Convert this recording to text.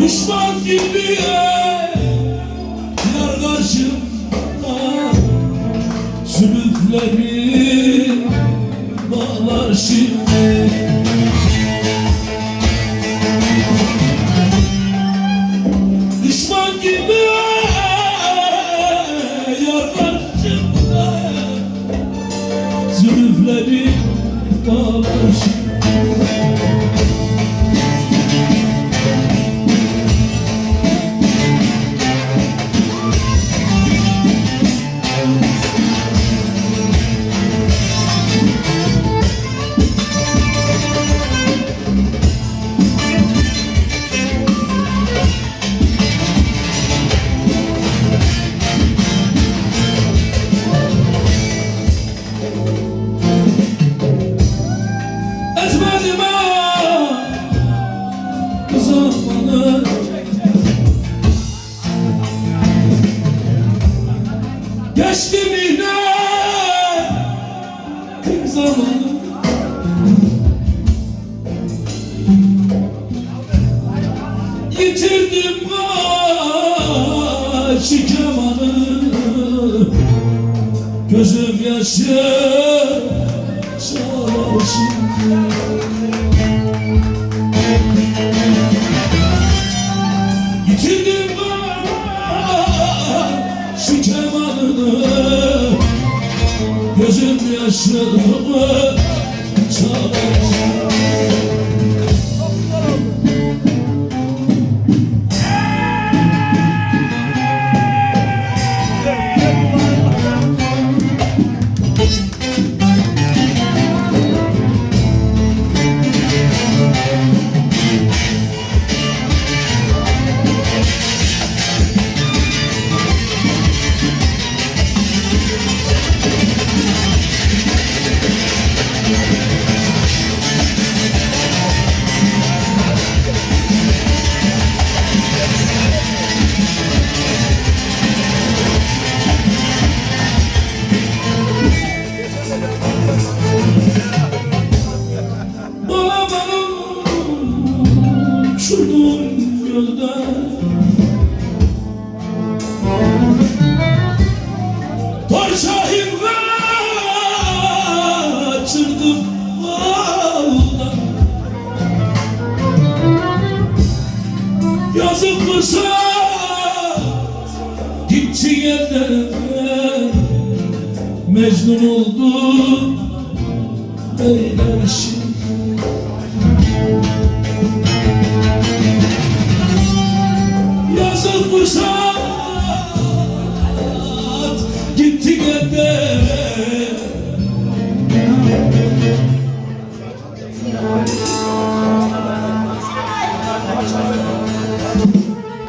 Düşman gibi yar karşımda Zülüfleri bağlar şimdi. Düşman gibi yar karşımda Zülüfleri bağlar şimdi Yitirdim başı kemanı. Gözüm yaşı çalar şimdi Yitirdim başı kemanını. Gözüm yaşı çalar uçurdun gölden Tor şahin kaçırdım bağdan Yazık fırsat gitti yerlere Mecnun oldum. Beyler şimdi Yazık fırsat